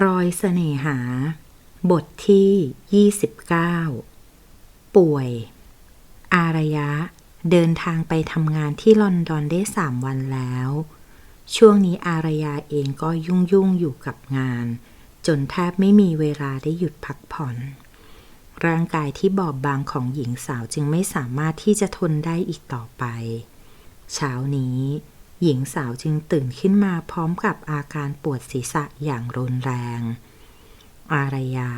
รอยเสน่หา บทที่ 29 ป่วย อารยะ เดินทางไปทำงานที่ลอนดอนได้สามวันแล้ว ช่วงนี้อารยาเองก็ยุ่งยุ่งอยู่กับงาน จนแทบไม่มีเวลาได้หยุดพักผ่อน ร่างกายที่บอบบางของหญิงสาวจึงไม่สามารถที่จะทนได้อีกต่อไป เช้านี้ หญิงสาวจึงตื่นขึ้นมาพร้อมกับอาการปวดศีรษะอย่างรุนแรง อารยา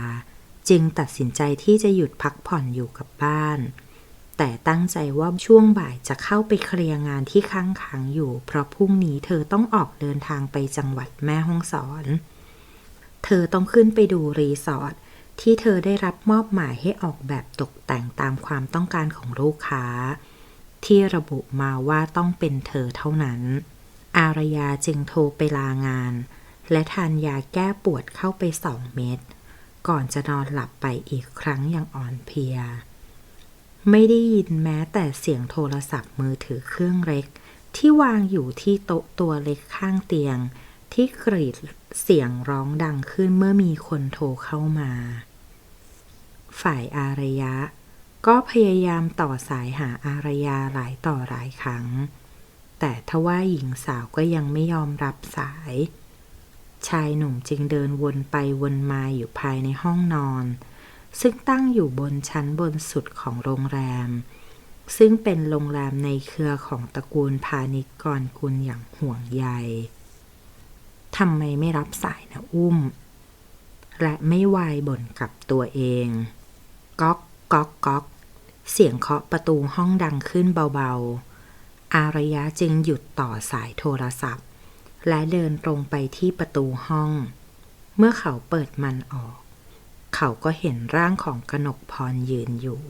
จึงตัดสินใจที่จะหยุดพักผ่อนอยู่กับบ้าน แต่ตั้งใจว่าช่วงบ่ายจะเข้าไปเคลียร์งานที่ค้างค้างอยู่ เพราะพรุ่งนี้เธอต้องออกเดินทางไปจังหวัดแม่ฮ่องสอน เธอต้องขึ้นไปดูรีสอร์ทที่เธอได้รับมอบหมายให้ออกแบบตกแต่งตามความต้องการของลูกค้า ที่ระบุมาว่าต้องเป็นเธอเท่านั้น อารยาจึงโทรไปลางาน และทานยาแก้ปวดเข้าไปสองเม็ดก่อนจะนอนหลับไปอีกครั้งอย่างอ่อนเพลีย ไม่ได้ยินแม้แต่เสียงโทรศัพท์มือถือเครื่องเล็ก ที่วางอยู่ที่โต๊ะตัวเล็กข้างเตียง ที่กรีดเสียงร้องดังขึ้นเมื่อมีคนโทรเข้ามา ฝ่ายอารยะ ก็พยายามต่อสายหาอารยาหลายต่อหลายครั้ง แต่ทว่าหญิงสาวก็ยังไม่ยอมรับสาย ชายหนุ่มจึงเดินวนไปวนมาอยู่ภายในห้องนอน ซึ่งตั้งอยู่บนชั้นบนสุดของโรงแรม ซึ่งเป็นโรงแรมในเครือของตระกูลพาณิชกรกุลอย่างห่วงใยทำไมไม่รับสายนะอุ้ม และไม่วายบ่นกับตัวเอง ก๊อกก๊อกก๊อก เสียงเคาะประตูห้องดังขึ้นเบาๆ อารยะจึงหยุดต่อสายโทรศัพท์ และเดินตรงไปที่ประตูห้อง เมื่อเขาเปิดมันออก เขาก็เห็นร่างของกนกพรยืนอยู่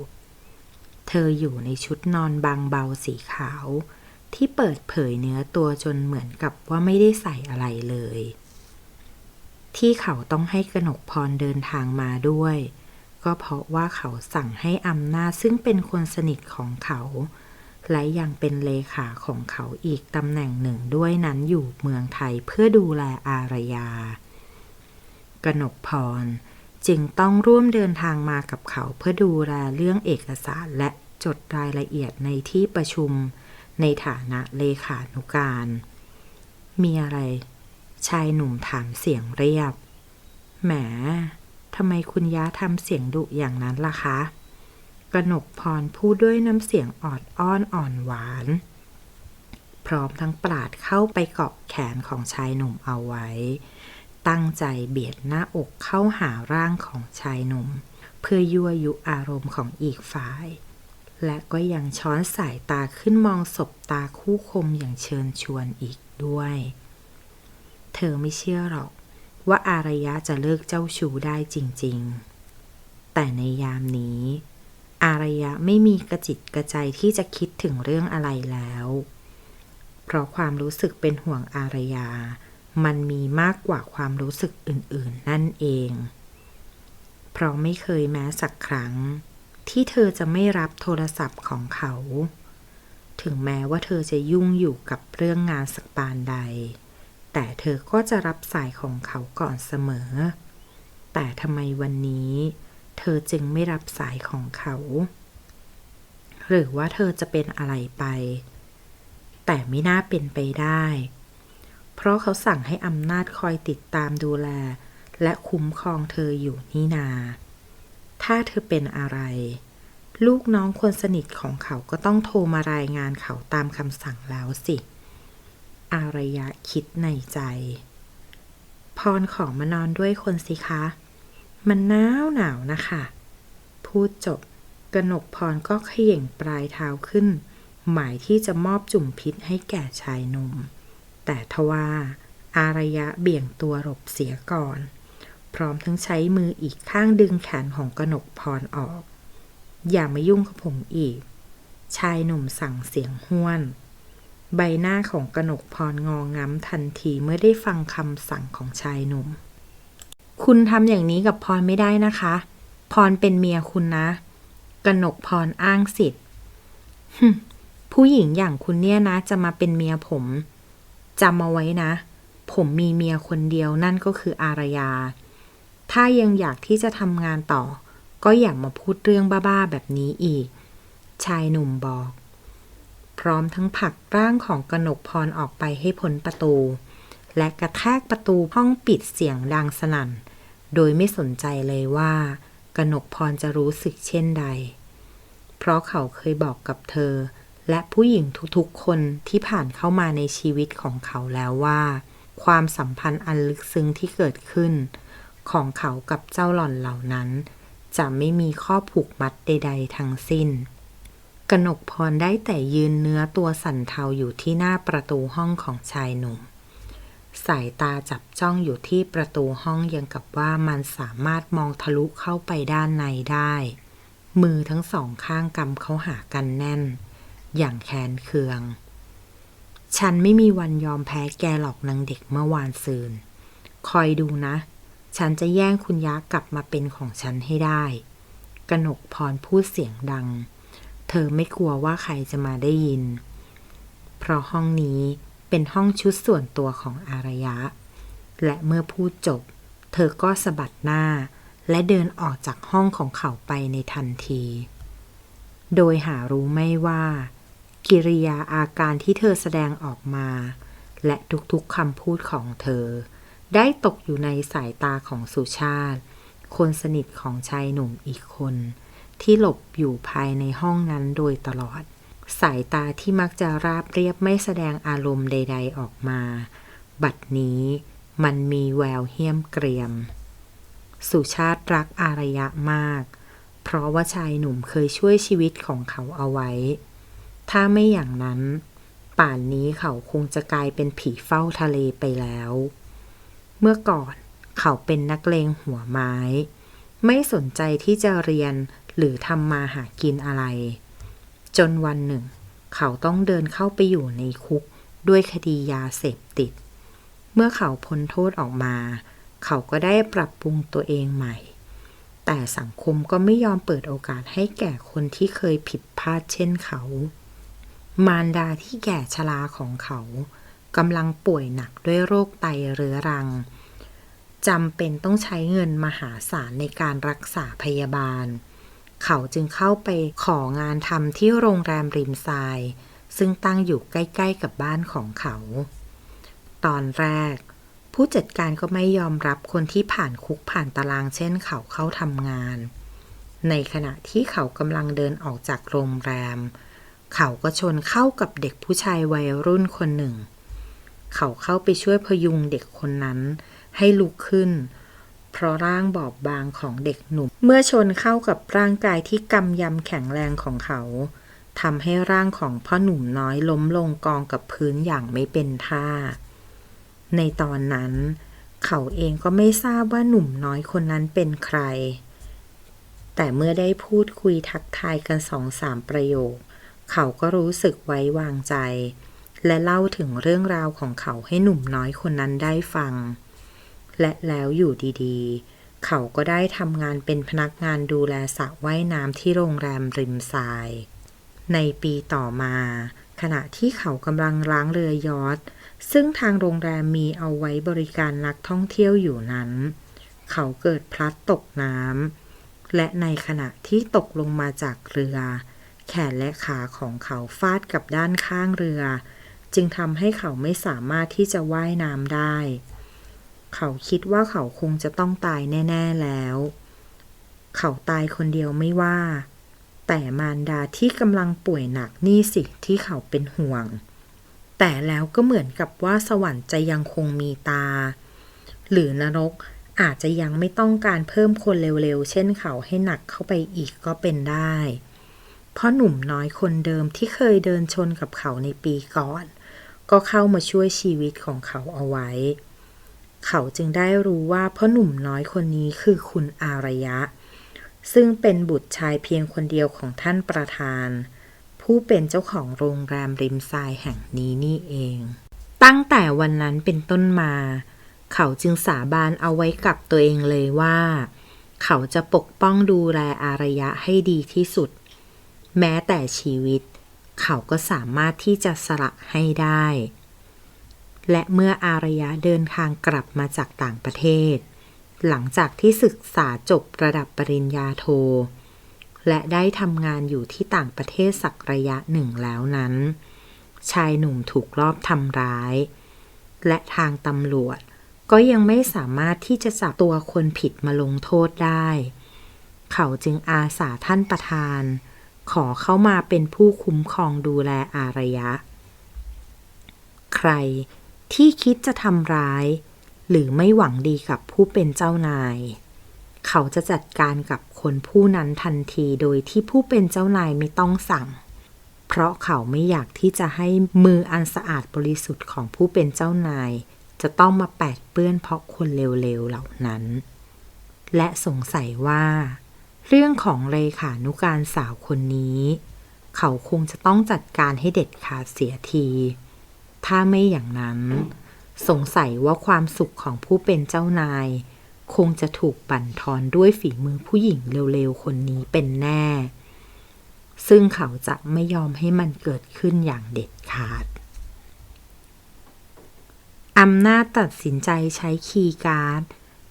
เธออยู่ในชุดนอนบางเบาสีขาว ที่เปิดเผยเนื้อตัวจนเหมือนกับว่าไม่ได้ใส่อะไรเลย ที่เขาต้องให้กนกพรเดินทางมาด้วย ก็เพราะว่าเขาสั่งให้อำนาจซึ่งเป็นคนสนิทของเขา และยังเป็นเลขาของเขาอีกตำแหน่งหนึ่งด้วยนั้นอยู่เมืองไทยเพื่อดูแลอารยากนกพร จึงต้องร่วมเดินทางมากับเขาเพื่อดูแลเรื่องเอกสารและจดรายละเอียดในที่ประชุม ในฐานะเลขานุการ มีอะไร ชายหนุ่มถามเสียงเรียบ แหม ทำไมคุณย้าทำเสียงดุอย่างนั้นล่ะคะกนกพรพูดด้วยน้ำเสียงออดอ้อนอ่อนหวาน พร้อมทั้งปราดเข้าไปเกาะแขนของชายหนุ่มเอาไว้ ตั้งใจเบียดหน้าอกเข้าหาร่างของชายหนุ่ม เพื่อยั่วยุอารมณ์ของอีกฝ่าย และก็ยังช้อนสายตาขึ้นมองศบตาคู่คมอย่างเชิญชวนอีกด้วย เธอไม่เชื่อหรอก ว่าอารยะจะเลิกเจ้าชู้ได้จริงๆ แต่ในยามนี้ อารยะไม่มีกระจิตกระใจที่จะคิดถึงเรื่องอะไรแล้ว เพราะความรู้สึกเป็นห่วงอารยา มันมีมากกว่าความรู้สึกอื่นๆ นั่นเอง เพราะไม่เคยแม้สักครั้ง ที่เธอจะไม่รับโทรศัพท์ของเขา ถึงแม้ว่าเธอจะยุ่งอยู่กับเรื่องงานสักปานใด แต่เธอก็จะรับสายของเขาก่อนเสมอ แต่ทำไมวันนี้ เธอจึงไม่รับสายของเขา หรือว่าเธอจะเป็นอะไรไป แต่ไม่น่าเป็นไปได้ เพราะเขาสั่งให้อำนาจคอยติดตามดูแล และคุ้มครองเธออยู่นี่นา ถ้าเธอเป็นอะไร ลูกน้องคนสนิทของเขาก็ต้องโทรมารายงานเขาตามคำสั่งแล้วสิ อารยะคิดในใจ พรของมานอนด้วยคนสิคะ มันหนาวหนาวนะคะ พูดจบกนกพรก็เขย่งปลายเท้าขึ้น หมายที่จะมอบจุ่มพิษให้แก่ชายหนุ่ม แต่ทว่าอารยะเบี่ยงตัวหลบเสียก่อน พร้อมทั้งใช้มืออีกข้างดึงแขนของกนกพรออก อย่ามายุ่งกับผมอีก ชายหนุ่มสั่งเสียงห้วน ใบหน้าของกนกพรงองง้ำทันทีเมื่อได้ฟังคำสั่งของชายหนุ่ม คุณทำอย่างนี้กับพรไม่ได้นะคะ พรเป็นเมียคุณนะ กนกพรอ้างสิทธิ์ผู้หญิงอย่างคุณเนี่ยนะ จะมาเป็นเมียผมจำเอาไว้นะ ผมมีเมียคนเดียวนั่นก็คืออารยา ถ้ายังอยากที่จะทำงานต่อ ก็อย่ามาพูดเรื่องบ้าๆแบบนี้อีก ชายหนุ่มบอก ร้อมทั้งผลักร่างของกนกพรออกไปให้พ้นประตู และกระแทกประตูห้องปิดเสียงดังสนั่น โดยไม่สนใจเลยว่ากนกพรจะรู้สึกเช่นใด เพราะเขาเคยบอกกับเธอ และผู้หญิงทุกๆคนที่ผ่านเข้ามาในชีวิตของเขาแล้วว่า ความสัมพันธ์อันลึกซึ้งที่เกิดขึ้น ของเขากับเจ้าหล่อนเหล่านั้น จะไม่มีข้อผูกมัดใด ๆ ทั้งสิ้น กนกพรได้แต่ยืนเนื้อตัวสั่นเทาอยู่ที่หน้าประตูห้องของชายหนุ่ม สายตาจับจ้องอยู่ที่ประตูห้องยังกับว่ามันสามารถมองทะลุเข้าไปด้านในได้ มือทั้งสองข้างกำเขาหากันแน่น อย่างแค้นเคือง ฉันไม่มีวันยอมแพ้แกหรอกนางเด็กเมื่อวานซืน คอยดูนะ ฉันจะแย่งคุณยักษ์กลับมาเป็นของฉันให้ได้ กนกพรพูดเสียงดัง ธอไม่กลัวว่าใครจะมาได้ยิน เพราะห้องนี้เป็นห้องชุดส่วนตัวของอารยะ และเมื่อพูดจบ เธอก็สะบัดหน้า และเดินออกจากห้องของเขาไปในทันที โดยหารู้ไม่ว่า กิริยาอาการที่เธอแสดงออกมา และทุกๆคำพูดของเธอ ได้ตกอยู่ในสายตาของสุชาติ คนสนิทของชายหนุ่มอีกคน ที่หลบอยู่ภายในห้องนั้นโดยตลอด สายตาที่มักจะราบเรียบไม่แสดงอารมณ์ใด ๆออกมา บัดนี้มันมีแววเหี้ยมเกรียม สุชาติรักอารยะมาก เพราะว่าชายหนุ่มเคยช่วยชีวิตของเขาเอาไว้ ถ้าไม่อย่างนั้น ป่านนี้เขาคงจะกลายเป็นผีเฝ้าทะเลไปแล้ว เมื่อก่อนเขาเป็นนักเลงหัวไม้ ไม่สนใจที่จะเรียน หรือทำมาหากินอะไร จนวันหนึ่ง เขาต้องเดินเข้าไปอยู่ในคุกด้วยคดียาเสพติด เมื่อเขาพ้นโทษออกมา เขาก็ได้ปรับปรุงตัวเองใหม่ แต่สังคมก็ไม่ยอมเปิดโอกาสให้แก่คนที่เคยผิดพลาดเช่นเขา มารดาที่แก่ชราของเขากำลังป่วยหนักด้วยโรคไตเรื้อรังจำเป็นต้องใช้เงินมหาศาลในการรักษาพยาบาล เขาจึงเข้าไปของานทำที่โรงแรมริมทราย ซึ่งตั้งอยู่ใกล้ ๆ กับบ้านของเขา ตอนแรก ผู้จัดการก็ไม่ยอมรับคนที่ผ่านคุกผ่านตารางเช่นเขาเข้าทำงาน ในขณะที่เขากำลังเดินออกจากโรงแรม เขาก็ชนเข้ากับเด็กผู้ชายวัยรุ่นคนหนึ่ง เขาเข้าไปช่วยพยุงเด็กคนนั้นให้ลุกขึ้น เพราะร่างบอบบางของเด็กหนุ่ม เมื่อชนเข้ากับร่างกายที่กำยำแข็งแรงของเขาทำให้ร่างของพ่อหนุ่มน้อยล้มลงกองกับพื้นอย่างไม่เป็นท่า ในตอนนั้น เขาเองก็ไม่ทราบว่าหนุ่มน้อยคนนั้นเป็นใคร แต่เมื่อได้พูดคุยทักทายกันสองสามประโยค เขาก็รู้สึกไว้วางใจ และเล่าถึงเรื่องราวของเขาให้หนุ่มน้อยคนนั้นได้ฟัง และแล้วอยู่ดีๆ เขาก็ได้ทำงานเป็นพนักงานดูแลสระว่ายน้ำที่โรงแรมริมทราย ในปีต่อมา ขณะที่เขากำลังล้างเรือยอทซึ่งทางโรงแรมมีเอาไว้บริการนักท่องเที่ยวอยู่นั้น เขาเกิดพลัดตกน้ำและในขณะที่ตกลงมาจากเรือ แขนและขาของเขาฟาดกับด้านข้างเรือ จึงทำให้เขาไม่สามารถที่จะว่ายน้ำได้ เขาคิดว่าเขาคงจะต้องตายแน่ ๆ แล้ว เขาตายคนเดียวไม่ว่า แต่มารดาที่กำลังป่วยหนักนี่สิที่เขาเป็นห่วง แต่แล้วก็เหมือนกับว่าสวรรค์จะยังคงมีตา หรือนรกอาจจะยังไม่ต้องการเพิ่มคนเร็ว ๆ เช่นเขาให้หนักเข้าไปอีกก็เป็นได้ เพราะหนุ่มน้อยคนเดิมที่เคยเดินชนกับเขาในปีก่อน ก็เข้ามาช่วยชีวิตของเขาเอาไว้ เขาจึงได้รู้ว่าพ่อหนุ่มน้อยคนนี้คือคุณอารยะ ซึ่งเป็นบุตรชายเพียงคนเดียวของท่านประธาน ผู้เป็นเจ้าของโรงแรมริมทรายแห่งนี้นี่เอง ตั้งแต่วันนั้นเป็นต้นมา เขาจึงสาบานเอาไว้กับตัวเองเลยว่า เขาจะปกป้องดูแลอารยะให้ดีที่สุด แม้แต่ชีวิต เขาก็สามารถที่จะสละให้ได้ และเมื่ออารยะเดินทางกลับมาจากต่างประเทศ หลังจากที่ศึกษาจบระดับปริญญาโท และได้ทำงานอยู่ที่ต่างประเทศสักระยะหนึ่งแล้วนั้น ชายหนุ่มถูกลอบทำร้าย และทางตำรวจก็ยังไม่สามารถที่จะจับตัวคนผิดมาลงโทษได้ เขาจึงอาสาท่านประธาน ขอเข้ามาเป็นผู้คุ้มครองดูแลอารยะ ใคร ที่คิดจะทำร้าย หรือไม่หวังดีกับผู้เป็นเจ้านาย เขาจะจัดการกับคนผู้นั้นทันทีโดยที่ผู้เป็นเจ้านายไม่ต้องสั่ง เพราะเขาไม่อยากที่จะให้มืออันสะอาดบริสุทธิ์ของผู้เป็นเจ้านาย จะต้องมาแปดเปื้อนเพราะคนเลวๆเหล่านั้น และสงสัยว่า เรื่องของเลขานุการสาวคนนี้ เขาคงจะต้องจัดการให้เด็ดขาดเสียที ถ้าไม่อย่างนั้น สงสัยว่าความสุขของผู้เป็นเจ้านาย คงจะถูกบั่นทอนด้วยฝีมือผู้หญิงเร็วๆคนนี้เป็นแน่ ซึ่งเขาจะไม่ยอมให้มันเกิดขึ้นอย่างเด็ดขาดอำนาจตัดสินใจใช้คีย์การ์ด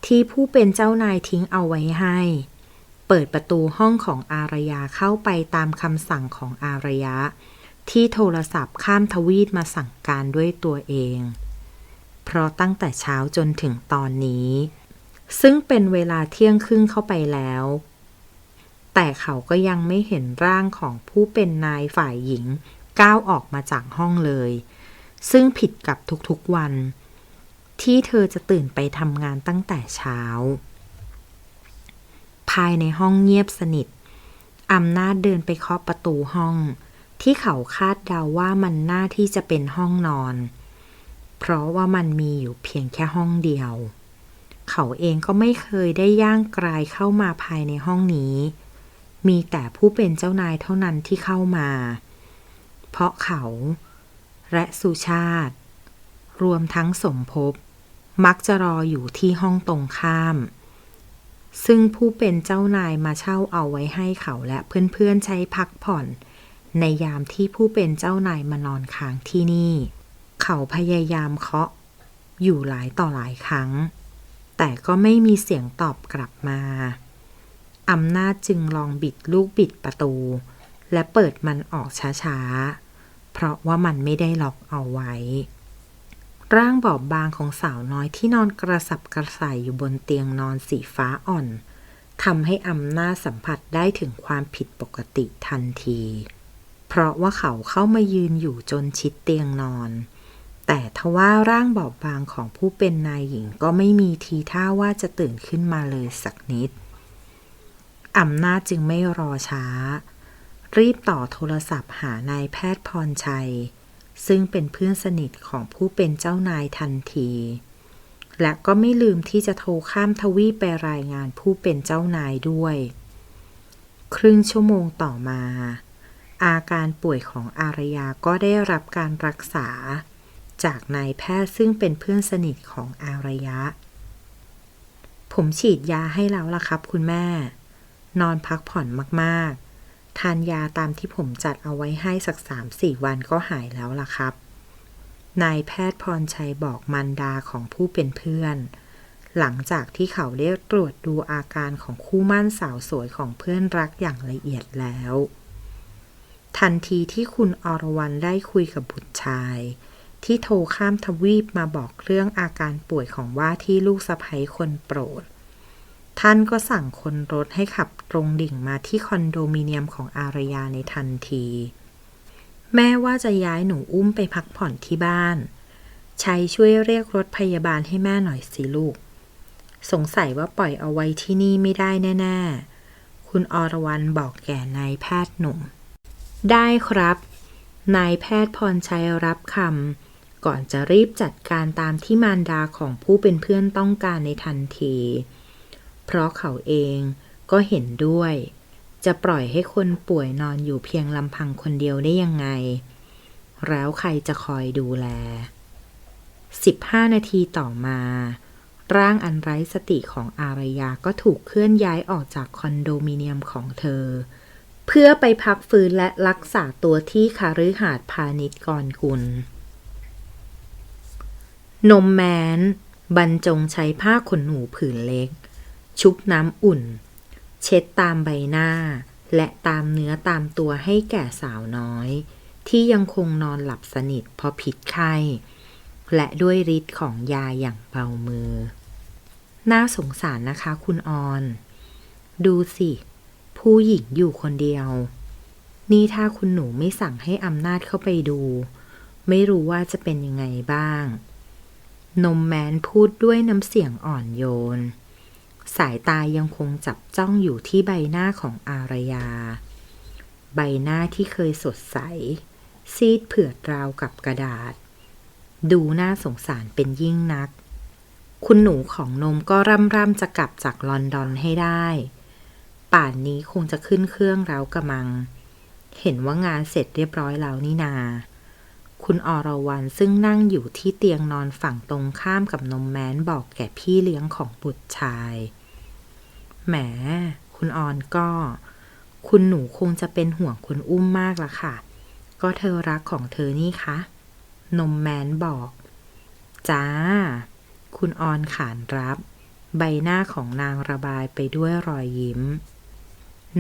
ที่ผู้เป็นเจ้านายทิ้งเอาไว้ให้ เปิดประตูห้องของอารยาเข้าไปตามคำสั่งของอารยะ ที่โทรศัพท์ข้ามทวีตมาสั่งการด้วยตัวเอง เพราะตั้งแต่เช้าจนถึงตอนนี้ ซึ่งเป็นเวลาเที่ยงครึ่งเข้าไปแล้ว แต่เขาก็ยังไม่เห็นร่างของผู้เป็นนายฝ่ายหญิงก้าวออกมาจากห้องเลย ซึ่งผิดกับทุกๆวัน ที่เธอจะตื่นไปทำงานตั้งแต่เช้า ภายในห้องเงียบสนิทอำนาจเดินไปเคาะประตูห้อง ที่เขาคาดเดาว่ามันน่าที่จะเป็นห้องนอน เพราะว่ามันมีอยู่เพียงแค่ห้องเดียว เขาเองก็ไม่เคยได้ย่างกลายเข้ามาภายในห้องนี้ มีแต่ผู้เป็นเจ้านายเท่านั้นที่เข้ามา เพราะเขาและสุชาติ รวมทั้งสมภพมักจะรออยู่ที่ห้องตรงข้าม ซึ่งผู้เป็นเจ้านายมาเช่าเอาไว้ให้เขาและเพื่อนๆใช้พักผ่อน ในยามที่ผู้เป็นเจ้านายมานอนค้างที่นี่ เขาพยายามเคาะ อยู่หลายต่อหลายครั้ง แต่ก็ไม่มีเสียงตอบกลับมาอำนาจจึงลองบิดลูกบิดประตู และเปิดมันออกช้าๆ เพราะว่ามันไม่ได้ล็อกเอาไว้ ร่างบอบบางของสาวน้อยที่นอนกระสับกระส่ายอยู่บนเตียงนอนสีฟ้าอ่อนทำให้อำนาจสัมผัสได้ถึงความผิดปกติทันที เพราะว่าเขาเข้ามายืนอยู่จนชิดเตียงนอน แต่ทว่าร่างบอบบางของผู้เป็นนายหญิงก็ไม่มีทีท่าว่าจะตื่นขึ้นมาเลยสักนิดอำนาจจึงไม่รอช้า รีบต่อโทรศัพท์หานายแพทย์พรชัย ซึ่งเป็นเพื่อนสนิทของผู้เป็นเจ้านายทันที และก็ไม่ลืมที่จะโทรข้ามทวีปไปรายงานผู้เป็นเจ้านายด้วย ครึ่งชั่วโมงต่อมา อาการป่วยของอารยาก็ได้รับการรักษา จากนายแพทย์ซึ่งเป็นเพื่อนสนิทของอารยะ ผมฉีดยาให้แล้วล่ะครับคุณแม่ นอนพักผ่อนมากๆ ทานยาตามที่ผมจัดเอาไว้ให้สักสามสี่วันก็หายแล้วล่ะครับ นายแพทย์พรชัยบอกมันดาของผู้เป็นเพื่อนหลังจากที่เขาได้ตรวจดูอาการของคู่มั่นสาวสวยของเพื่อนรักอย่างละเอียดแล้ว ทันทีที่คุณอรวรรณได้คุยกับบุตรชาย ที่โทรข้ามทวีปมาบอกเรื่องอาการป่วยของว่าที่ลูกสะใภ้คนโปรด ท่านก็สั่งคนรถให้ขับตรงดิ่งมาที่คอนโดมิเนียมของอารยาในทันที แม่ว่าจะย้ายหนูอุ้มไปพักผ่อนที่บ้านชัยช่วยเรียกรถพยาบาลให้แม่หน่อยสิลูก สงสัยว่าปล่อยเอาไว้ที่นี่ไม่ได้แน่ ๆ คุณอรวรรณบอกแก่นายแพทย์หนุ่ม ได้ครับ นายแพทย์พรชัยรับคำก่อนจะรีบจัดการตามที่มารดาของผู้เป็นเพื่อนต้องการในทันที เพราะเขาเองก็เห็นด้วย จะปล่อยให้คนป่วยนอนอยู่เพียงลำพังคนเดียวได้ยังไง แล้วใครจะคอยดูแล 15 นาทีต่อมาร่างอันไร้สติของอารยาก็ถูกเคลื่อนย้ายออกจากคอนโดมิเนียมของเธอ เพื่อไปพักฟื้นและรักษาตัวที่คาฤหาสน์พาณิชย์กรกุล นมแมนบรรจงใช้ผ้าขนหนูผืนเล็ก ชุบน้ำอุ่น เช็ดตามใบหน้า และตามเนื้อตามตัวให้แก่สาวน้อย ที่ยังคงนอนหลับสนิทเพราะผิดไข้ และด้วยฤทธิ์ของยาอย่างเบามือ น่าสงสารนะคะคุณออน ดูสิ ผู้หญิงอยู่คนเดียว นี่ถ้าคุณหนูไม่สั่งให้อำนาจเข้าไปดู ไม่รู้ว่าจะเป็นยังไงบ้าง นมแมนพูดด้วยน้ำเสียงอ่อนโยน สายตายังคงจับจ้องอยู่ที่ใบหน้าของอารยา ใบหน้าที่เคยสดใส ซีดเผือดราวกับกระดาษ ดูน่าสงสารเป็นยิ่งนัก คุณหนูของนมก็ร่ำร่ำจะกลับจากลอนดอนให้ได้ ป่านนี้คงจะขึ้นเครื่องแล้วกระมัง เห็นว่างานเสร็จเรียบร้อยแล้วนี่นา คุณอรวรรณซึ่งนั่งอยู่ที่เตียงนอนฝั่งตรงข้ามกับนมแม้นบอกแก่พี่เลี้ยงของบุตรชาย แหม คุณออนก็ คุณหนูคงจะเป็นห่วงคุณอุ้มมากละค่ะ ก็เธอรักของเธอนี่คะ นมแมนบอก จ้า คุณออนขานรับ ใบหน้าของนางระบายไปด้วยรอยยิ้ม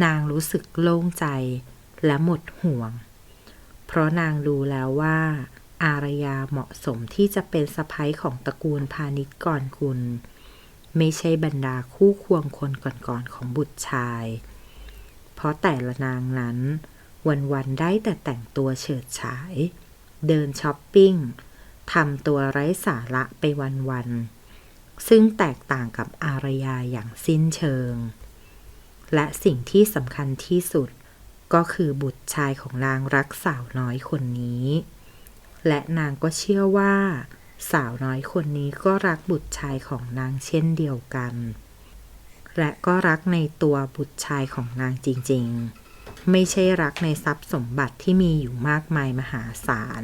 นางรู้สึกโล่งใจและหมดห่วง เพราะนางรู้แล้วว่า อารยาเหมาะสมที่จะเป็นสะพ้ยของตระกูลพาณิชย์ก่อนคุณ ไม่ใช่บรรดาคู่ควงคนก่อนๆของบุตรชาย เพราะแต่ละนางนั้น วันๆได้แต่แต่งตัวเฉิดฉาย เดินช้อปปิ้งทำตัวไร้สาระไปวันๆซึ่งแตกต่างกับอารยาอย่างสิ้นเชิง และสิ่งที่สำคัญที่สุด ก็คือบุตรชายของนางรักสาวน้อยคนนี้ และนางก็เชื่อว่า สาวน้อยคนนี้ก็รักบุตรชายของนางเช่นเดียวกัน และก็รักในตัวบุตรชายของนางจริงๆ ไม่ใช่รักในทรัพย์สมบัติที่มีอยู่มากมายมหาศาล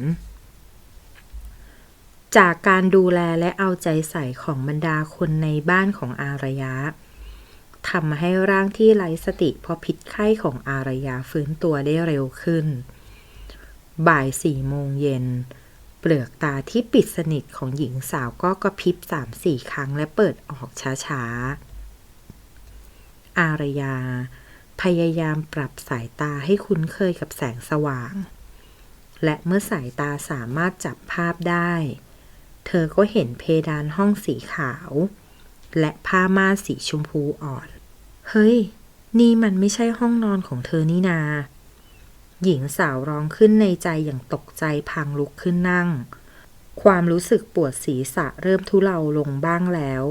จากการดูแลและเอาใจใส่ของบรรดาคนในบ้านของอารยะ ทำให้ร่างที่ไร้สติเพราะพิษไข้ของอารยาฟื้นตัวได้เร็วขึ้น บ่ายสี่โมงเย็น เปลือกตาที่ปิดสนิทของหญิงสาวก็กระพริบสามสี่ครั้งและเปิดออกช้าๆ อารยา พยายามปรับสายตาให้คุ้นเคยกับแสงสว่าง และเมื่อสายตาสามารถจับภาพได้ เธอก็เห็นเพดานห้องสีขาว และผ้าม่านสีชมพูอ่อน เฮ้ย นี่มันไม่ใช่ห้องนอนของเธอนี่นา หญิงสาวร้องขึ้นในใจอย่างตกใจพังลุกขึ้นนั่ง ความรู้สึกปวดศีรษะเริ่มทุเลาลงบ้างแล้ว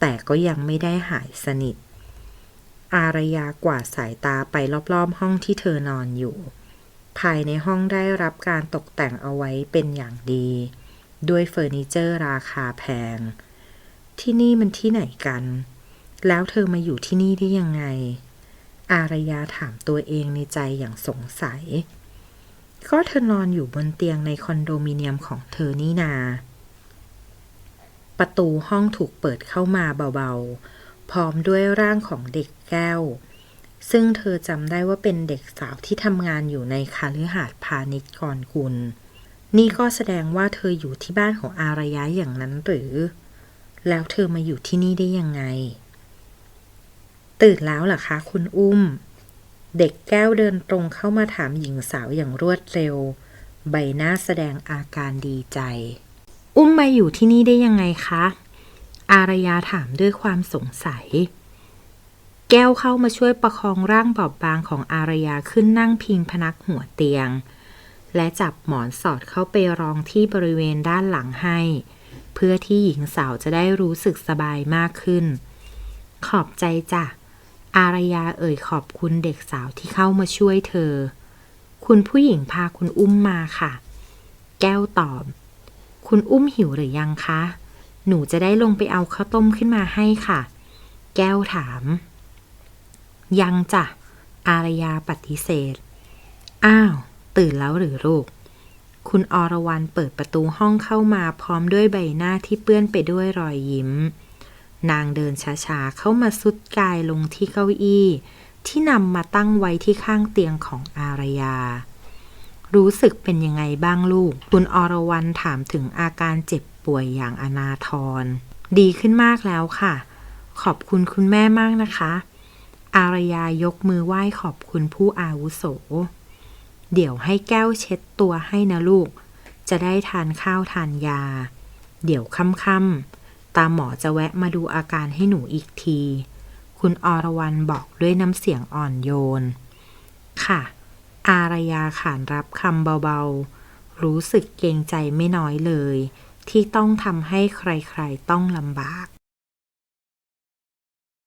แต่ก็ยังไม่ได้หายสนิท อารยากวาดสายตาไปรอบๆห้องที่เธอนอนอยู่ ภายในห้องได้รับการตกแต่งเอาไว้เป็นอย่างดี ด้วยเฟอร์นิเจอร์ราคาแพง ที่นี่มันที่ไหนกัน แล้วเธอมาอยู่ที่นี่ได้ยังไง อารยาถามตัวเองในใจอย่างสงสัย ก็เธอนอนอยู่บนเตียงในคอนโดมิเนียมของเธอนี่นา ประตูห้องถูกเปิดเข้ามาเบาๆ พร้อมด้วยร่างของเด็กแก้ว ซึ่งเธอจำได้ว่าเป็นเด็กสาวที่ทำงานอยู่ในคาลือหาดพาณิชย์ก่อนกุลนี่ก็แสดงว่าเธออยู่ที่บ้านของอารยะอย่างนั้นหรือ แล้วเธอมาอยู่ที่นี่ได้ยังไง ตื่นแล้วเหรอคะ คุณอุ้ม เด็กแก้วเดินตรงเข้ามาถามหญิงสาวอย่างรวดเร็ว ใบหน้าแสดงอาการดีใจ อุ้มมาอยู่ที่นี่ได้ยังไงคะ อารยาถามด้วยความสงสัย แก้วเข้ามาช่วยประคองร่างบอบบางของอารยาขึ้นนั่งพิงพนักหัวเตียง และจับหมอนสอดเข้าไปรองที่บริเวณด้านหลังให้ เพื่อที่หญิงสาวจะได้รู้สึกสบายมากขึ้น ขอบใจจ้ะ อารยาเอ่ยขอบคุณเด็กสาวที่เข้ามาช่วยเธอ คุณผู้หญิงพาคุณอุ้มมาค่ะ แก้วตอบ คุณอุ้มหิวหรือยังคะ หนูจะได้ลงไปเอาข้าวต้มขึ้นมาให้ค่ะ แก้วถาม ยังจ้ะ อารยาปฏิเสธ อ้าว ตื่นแล้วหรือลูก คุณอรวรรณเปิดประตูห้องเข้ามาพร้อมด้วยใบหน้าที่เปื้อนไปด้วยรอยยิ้ม นางเดินช้าๆเข้ามาสุดกายลงที่เก้าอี้ ที่นำมาตั้งไว้ที่ข้างเตียงของอารยา รู้สึกเป็นยังไงบ้างลูก คุณอรวรรณถามถึงอาการเจ็บปป่วยอย่างอนาทร ดีขึ้นมากแล้วค่ะ ขอบคุณคุณแม่มากนะคะ อารยายกมือไหว้ขอบคุณผู้อาวุโส เดี๋ยวให้แก้วเช็ดตัวให้นะลูก จะได้ทานข้าวทานยา เดี๋ยวค่ำๆ ตาหมอจะแวะมาดูอาการให้หนูอีกที คุณอรวรรณบอกด้วยน้ำเสียงอ่อนโยน ค่ะ อารยาขานรับคำเบาๆ รู้สึกเกรงใจไม่น้อยเลย ที่ต้องทำให้ใครๆต้องลำบาก